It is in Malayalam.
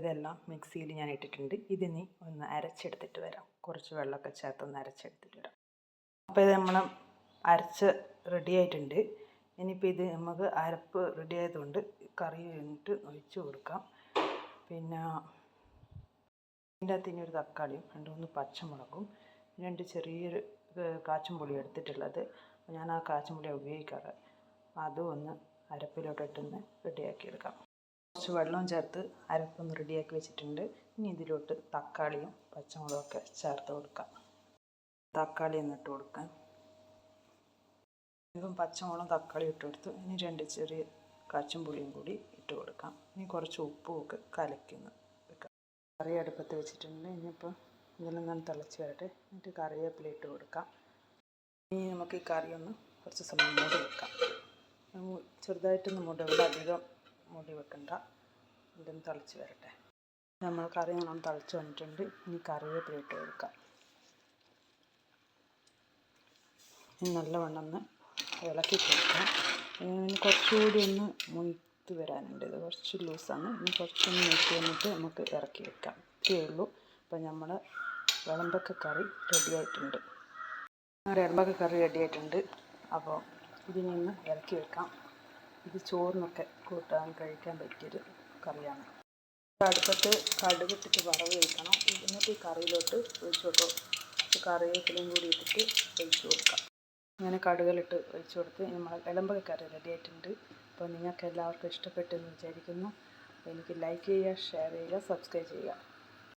ഇതെല്ലാം മിക്സിയിൽ ഞാൻ ഇട്ടിട്ടുണ്ട്. ഇതിനി ഒന്ന് അരച്ചെടുത്തിട്ട് വരാം. കുറച്ച് വെള്ളമൊക്കെ ചേർത്ത് ഒന്ന് അരച്ചെടുത്തിട്ട് വരാം അപ്പോൾ ഇത് നമ്മൾ അരച്ച് റെഡി ആയിട്ടുണ്ട്. ഇനിയിപ്പോൾ ഇത് നമുക്ക് അരപ്പ് റെഡി ആയതുകൊണ്ട് കറി കഴിഞ്ഞിട്ട് ഒഴിച്ച് കൊടുക്കാം. പിന്നെ ഇതിന്റെ അകത്ത് ഇനി ഒരു തക്കാളിയും രണ്ട് മൂന്ന് പച്ചമുളകും രണ്ട് ചെറിയൊരു കാച്ചുംപുളി എടുത്തിട്ടുള്ളത്. ഞാൻ ആ കാച്ചുംപുളി ഉപയോഗിക്കാറ്. അതും ഒന്ന് അരപ്പിലോട്ടിട്ടൊന്ന് റെഡിയാക്കി എടുക്കാം. കുറച്ച് വെള്ളവും ചേർത്ത് അരപ്പൊന്ന് റെഡിയാക്കി വെച്ചിട്ടുണ്ട്. ഇനി ഇതിലോട്ട് തക്കാളിയും പച്ചമുളകൊക്കെ ചേർത്ത് കൊടുക്കാം. തക്കാളി ഒന്ന് ഇട്ട് കൊടുക്കാം. ഇപ്പം പച്ചമുളകും തക്കാളി ഇട്ട് കൊടുത്തു. ഇനി രണ്ട് ചെറിയ കാച്ചുംപുളിയും കൂടി ഇട്ട് കൊടുക്കാം. ഇനി കുറച്ച് ഉപ്പും ഒക്കെ കലക്കുന്നു വെക്കാം. കറി അടുപ്പത്ത് വെച്ചിട്ടുണ്ട്. ഇനിയിപ്പോൾ ഇതിലൊന്നും തിളച്ച് വരട്ടെ. എന്നിട്ട് കറിവേപ്പില ഇട്ട് കൊടുക്കാം. ഇനി നമുക്ക് ഈ കറി ഒന്ന് കുറച്ച് സമയം മൂടി വെക്കാം. ചെറുതായിട്ടൊന്ന് മുടി അധികം മുടി വെക്കണ്ട. ഇതൊന്ന് തിളച്ച് വരട്ടെ. നമ്മൾ കറി നല്ലോണം തിളച്ച് വന്നിട്ടുണ്ട്. ഇനി കറിവേപ്പില ഇട്ട് കൊടുക്കാം. ഇനി നല്ലവണ്ണം ഒന്ന് ഇളക്കി കൊടുക്കാം. ഇനി കുറച്ചുകൂടി ഒന്ന് മുയ്ത്ത് വരാനുണ്ട്. ഇത് കുറച്ച് ലൂസാണ്. ഇനി കുറച്ചൊന്ന് മുയ്ത്ത് വന്നിട്ട് നമുക്ക് ഇറക്കി വെക്കാം. ഇത്രയേ ഉള്ളൂ. അപ്പം നമ്മൾ വിളമ്പക്ക കറി റെഡി ആയിട്ടുണ്ട്. നമ്മുടെ ഇളമ്പക്ക കറി റെഡി ആയിട്ടുണ്ട്. അപ്പോൾ ഇതിൽ നിന്ന് ഇറക്കി വെക്കാം. ഇത് ചോറിനൊക്കെ കൂട്ടാൻ കഴിക്കാൻ പറ്റിയൊരു കറിയാണ്. അടുപ്പത്ത് കടുക് ഇട്ടിട്ട് വറവ് വയ്ക്കണം എന്നിട്ട് ഈ കറിയിലോട്ട് ഒഴിച്ചു കൊടുക്കും കറിവേപ്പിലയും കൂടി ഇട്ടിട്ട് ഒഴിച്ചു കൊടുക്കാം. അങ്ങനെ കടുകളിട്ട് ഒഴിച്ചു കൊടുത്ത് നമ്മൾ വിളമ്പക കറി റെഡി ആയിട്ടുണ്ട്. അപ്പോൾ നിങ്ങൾക്ക് എല്ലാവർക്കും ഇഷ്ടപ്പെട്ടെന്ന് വിചാരിക്കുന്നു. എനിക്ക് ലൈക്ക് ചെയ്യുക ഷെയർ ചെയ്യുക സബ്സ്ക്രൈബ് ചെയ്യുക.